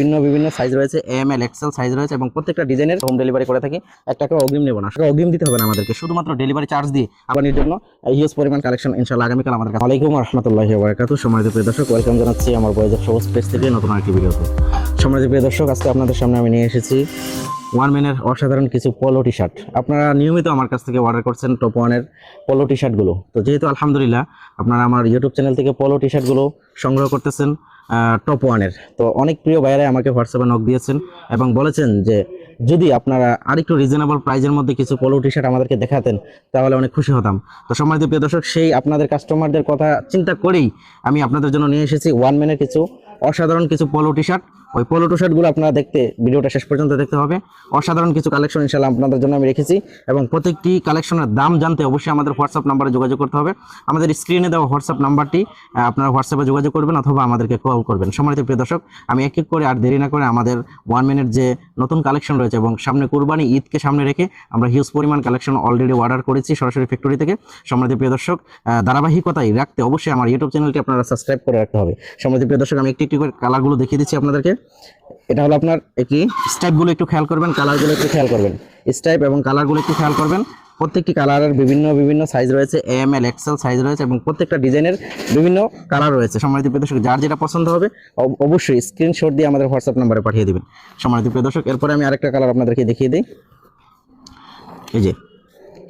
বিভিন্ন বিভিন্ন সাইজ রয়েছে এম এল এক্সেল সাইজ রয়েছে এবং প্রত্যেকটা ডিজাইনের হোম ডেলিভারি করে থাকি। এক টাকা অগ্রিম নেব না টাকা অগ্রিম দিতে হবে না আমাদেরকে। শুধুমাত্র ডেলিভারি চার্জ দিয়ে আপনার জন্য হিউজ পরিমাণ কালেকশন ইনশাল্লাহ আগামীকাল আমাদের কাছে। ওয়ালাইকুম রহমতুল্লাহি ওবরাকাতু সময় প্রিয় দর্শক ওয়েলকাম জানাচ্ছি আমার বয়েজের সবুজ পেজ থেকে নতুন একটি ভিডিওতে। সময় প্রিয় দর্শক, আজকে আপনাদের সামনে আমি নিয়ে এসেছি ওয়ান ম্যানের অসাধারণ কিছু পলো টি শার্ট আপনারা নিয়মিত আমার কাছ থেকে অর্ডার করছেন টপ ওয়ানের পলো টি শার্টগুলো তো যেহেতু আলহামদুলিল্লাহ আপনারা আমার ইউটিউব চ্যানেল থেকে পলো টি শার্টগুলো সংগ্রহ করতেছেন টপ ওয়ানের তো অনেক প্রিয় ভাইয়ারাই আমাকে হোয়াটসঅ্যাপে নক দিয়েছেন এবং বলেছেন যে, যদি আপনারা আরেকটু রিজনেবল প্রাইজের মধ্যে কিছু পলো টি শার্ট আমাদেরকে দেখাতেন, তাহলে অনেক খুশি হতাম। তো সম্মানিত প্রিয় দর্শক, সেই আপনাদের কাস্টমারদের কথা চিন্তা করেই আমি আপনাদের জন্য নিয়ে এসেছি ওয়ান ম্যানের কিছু অসাধারণ কিছু পলো টি শার্ট ওই পলো টি শার্টগুলো আপনারা দেখতে, ভিডিওটা শেষ পর্যন্ত দেখতে হবে। অসাধারণ কিছু কালেকশন ইনশাল্লাহ আপনাদের জন্য আমি রেখেছি। এবং প্রত্যেকটি কালেকশনের দাম জানতে অবশ্যই আমাদের হোয়াটসঅ্যাপ নাম্বারে যোগাযোগ করতে হবে। আমাদের স্ক্রিনে দেওয়া হোয়াটসঅ্যাপ নাম্বারটি আপনারা হোয়াটসঅ্যাপে যোগাযোগ করবেন অথবা আমাদেরকে কল করবেন। সম্মানিত প্রিয় দর্শক, আমি এক এক করে আর দেরি না করে আমাদের ওয়ান মিনিট যে নতুন কালেকশন রয়েছে এবং সামনে কুরবানি ঈদকে সামনে রেখে আমরা হিউজ পরিমাণ কালেকশন অলরেডি অর্ডার করেছি সরাসরি ফ্যাক্টরি থেকে। সম্মানিত প্রিয় দর্শক ধারাবাহিকতায় রাখতে অবশ্যই আমার ইউটিউব চ্যানেলটি আপনারা সাবস্ক্রাইব করে রাখতে হবে। সম্মানিত প্রিয় দর্শক, আমি একটি একটি করে কালারগুলো দেখিয়ে দিচ্ছি আপনাদেরকে। এটা হলো আপনার একটি স্টাইপগুলো একটু খেয়াল করবেন কালারগুলো একটু খেয়াল করবেন। স্টাইপ এবং কালারগুলো একটু খেয়াল করবেন। প্রত্যেকটি কালারের বিভিন্ন বিভিন্ন সাইজ রয়েছে এম এল এক্সেল সাইজ রয়েছে এবং প্রত্যেকটা ডিজাইনের বিভিন্ন কালার রয়েছে। সম্মানিত দর্শক, যার যেটা পছন্দ হবে, অব- অবশ্যই স্ক্রিনশট দিয়ে আমাদের হোয়াটসঅ্যাপ নাম্বারে পাঠিয়ে দেবেন। সম্মানিত দর্শক, এরপরে আমি আরেকটা কালার আপনাদেরকে দেখিয়ে দিই। এই যে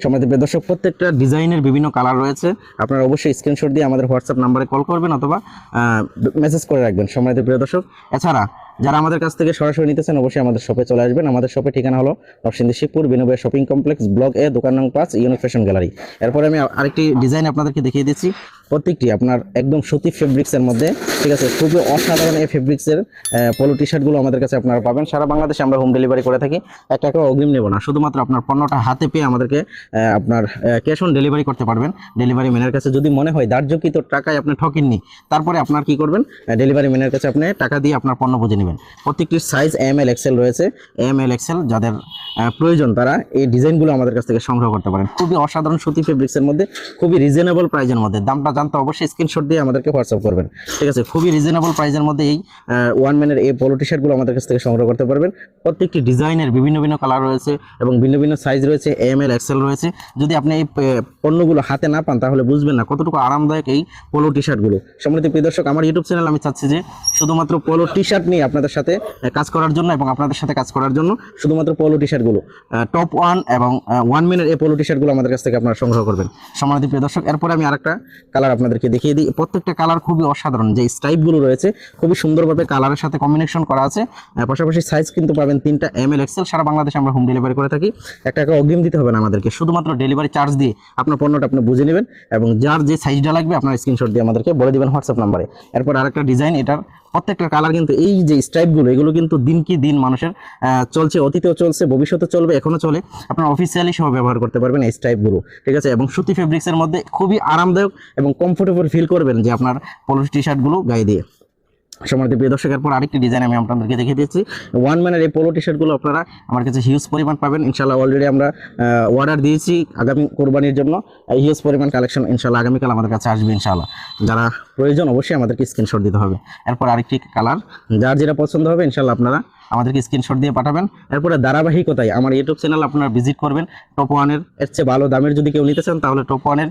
সম্মানিত দর্শক, প্রত্যেকটা ডিজাইনের বিভিন্ন কালার রয়েছে। আপনারা অবশ্যই স্ক্রিনশট দিয়ে আমাদের হোয়াটসঅ্যাপ নাম্বারে কল করবেন অথবা মেসেজ করে রাখবেন, সম্মানিত প্রিয় দর্শক। এছাড়া যারা আমাদের কাছ থেকে সরাসরি নিতেছেন, অবশ্যই আমাদের শপে চলে আসবেন। আমাদের শপে ঠিকানা হলো Narsingdi Shibpur বিনোবয় shopping complex block A, দোকান নং পাঁচ ইউনিক ফ্যাশন গ্যালারি। এরপরে আমি আরেকটি ডিজাইন আপনাদেরকে দেখিয়ে দিচ্ছি। প্রত্যেকটি আপনার একদম সুতি ফেব্রিক্সের মধ্যে, ঠিক আছে? খুবই অসাধারণ এই ফেব্রিক্সের পলো টি শার্টগুলো আমাদের কাছে আপনারা পাবেন। সারা বাংলাদেশে আমরা হোম ডেলিভারি করে থাকি। এক টাকা অগ্রিম নেব না। শুধুমাত্র আপনার পণ্যটা হাতে পেয়ে আমাদেরকে আপনার ক্যাশ অন ডেলিভারি করতে পারবেন। ডেলিভারি ম্যানের কাছে যদি মনে হয় ধার্যকৃত টাকায় আপনি ঠকেননি, তারপরে আপনার কি করবেন? ডেলিভারি ম্যানের কাছে আপনি টাকা দিয়ে আপনার পণ্য বুঝে নেবেন। প্রত্যেকটির সাইজ এম এল এক্সেল রয়েছে। এম এল এক্সেল যাদের প্রয়োজন, তারা এই ডিজাইনগুলো আমাদের কাছ থেকে সংগ্রহ করতে পারেন। খুবই অসাধারণ সুতি ফেব্রিক্সের মধ্যে, খুবই রিজনেবল প্রাইজের মধ্যে। দামটা জানতে অবশ্যই স্ক্রিনশট দিয়ে আমাদেরকে হোয়াটসঅ্যাপ করবেন। ঠিক আছে? খুবই রিজনেবল প্রাইজের মধ্যে এই ওয়ান ম্যানের এই পলো টি শার্টগুলো আমাদের কাছ থেকে সংগ্রহ করতে পারবেন। প্রত্যেকটি ডিজাইনের বিভিন্ন ভিন্ন কালার রয়েছে এবং ভিন্ন ভিন্ন সাইজ রয়েছে। এম এল এক্সেল রয়েছে। যদি আপনি এই পণ্যগুলো হাতে না পান, তাহলে বুঝবেন না কতটুকু আরামদায়ক এই পোলো টি শার্টগুলো সম্মানিত প্রিয় দর্শক, আমার ইউটিউব চ্যানেল আমি চাচ্ছি যে শুধুমাত্র পোলো টি শার্ট নিয়ে আপনাদের সাথে কাজ করার জন্য এবং আপনাদের সাথে কাজ করার জন্য শুধুমাত্র পোলো টি শার্টগুলো টপ ওয়ান এবং ওয়ান মিনের এই পোলো টি শার্টগুলো আমাদের কাছ থেকে আপনারা সংগ্রহ করবেন। সম্মানিত প্রিয় দর্শক, এরপরে আমি আরেকটা কালার আপনাদেরকে দেখিয়ে দিই। প্রত্যেকটা কালার খুবই অসাধারণ। যে স্ট্রাইপগুলো রয়েছে, খুবই সুন্দরভাবে কালারের সাথে কম্বিনেশন করা আছে। পাশাপাশি সাইজ কিন্তু পাবেন তিনটা এম এল এক্সেল সারা বাংলাদেশে আমরা হোম ডেলিভারি করে থাকি। এক টাকা অগ্রিম দিতে হবে না আমাদেরকে। শুধুমাত্র ডেলিভারি চার্জ দিয়ে আপনার পণ্যটা আপনি বুঝে নেবেন এবং যার যে সাইজটা লাগবে, আপনার স্ক্রিনশট দিয়ে আমাদেরকে বলে দেবেন হোয়াটসঅ্যাপ নাম্বারে এরপর আরেকটা ডিজাইন এটার প্রত্যেকটা কালার কিন্তু এই যে স্ট্রাইপগুলো এগুলো কিন্তু দিন কি দিন মানুষের চলছে, অতীতেও চলছে ভবিষ্যতে চলবে, এখনও চলে। আপনারা অফিসিয়ালি সহ ব্যবহার করতে পারবেন এই স্ট্রাইপগুলো ঠিক আছে? এবং সুতি ফেব্রিক্সের মধ্যে খুবই আরামদায়ক এবং কমফোর্টেবল ফিল করবেন যে আপনার পলো টি শার্টগুলো গায়ে দিয়ে। সমার্থী প্রিয় দর্শকের পর আরেকটি ডিজাইন আমি আপনাদেরকে দেখিয়ে দিচ্ছি ওয়ান ম্যানের এই পোলো টি শার্টগুলো আপনারা আমার কাছে হিউজ পরিমাণ পাবেন। ইনশাল্লাহ অলরেডি আমরা অর্ডার দিয়েছি আগামী কোরবানির জন্য। হিউজ পরিমাণ কালেকশন ইনশাল্লাহ আগামীকাল আমাদের কাছে আসবে ইনশাল্লাহ যারা প্রয়োজন অবশ্যই আমাদেরকে স্ক্রিনশট দিতে হবে। এরপর আরেকটি কালার যার যেটা পছন্দ হবে ইনশাল্লাহ আপনারা আমাদেরকে স্ক্রিনশট দিয়ে পাঠাবেন। এরপরে ধারাবাহিকতায় আমার ইউটিউব চ্যানেল আপনারা ভিজিট করবেন। টপ ওয়ানের এর চেয়ে ভালো দামের যদি কেউ নিতে চান, তাহলে টপ ওয়ানের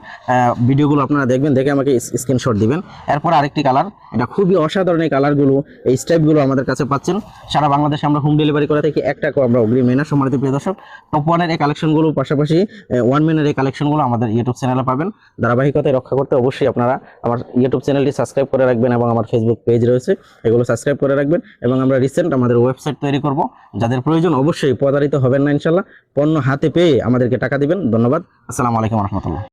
ভিডিওগুলো আপনারা দেখবেন, দেখে আমাকে স্ক্রিনশট দিবেন। এরপর আরেকটি কালার এটা খুবই অসাধারণ এই কালারগুলো এই স্টাইপগুলো আমাদের কাছে পাচ্ছেন। সারা বাংলাদেশে আমরা হোম ডেলিভারি করে থাকি এক টাকাও আমরা অগ্রিম মেনা সম্মানিত প্রিয় দর্শক। টপ ওয়ানের এই কালেকশনগুলো পাশাপাশি ওয়ান মিনের এই কালেকশনগুলো আমাদের ইউটিউব চ্যানেলে পাবেন। ধারাবাহিকতায় রক্ষা করতে অবশ্যই আপনারা আমার ইউটিউব চ্যানেলটি সাবস্ক্রাইব করে রাখবেন এবং আমার ফেসবুক পেজ রয়েছে, এগুলো সাবস্ক্রাইব করে রাখবেন এবং আমরা রিসেন্ট আমাদের ওয়েবসাইট তৈরি করব। যাদের প্রয়োজন অবশ্যই প্রতারিত হবেন না ইনশাল্লাহ। পণ্য হাতে পেয়ে আমাদেরকে টাকা দিবেন। ধন্যবাদ। আসসালামু আলাইকুম রহমতুল্লাহ।